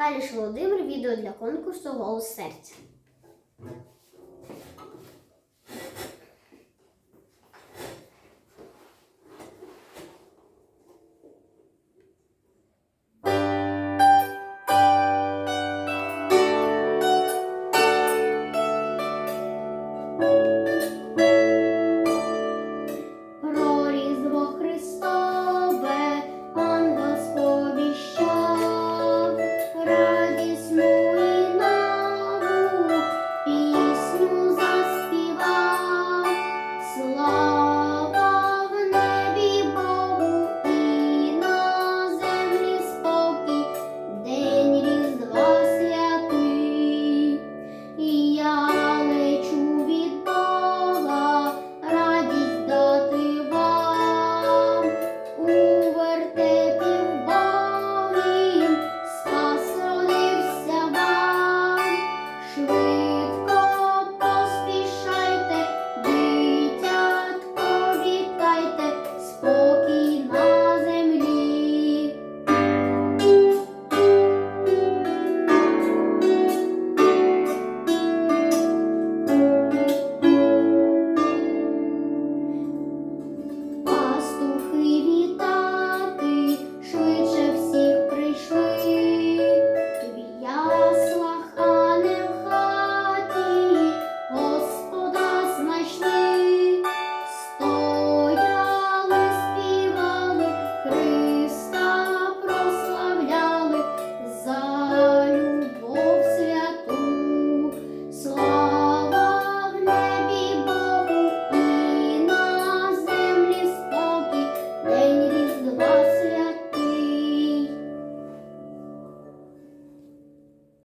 Каліш Володимир відео для конкурсу Голос серця.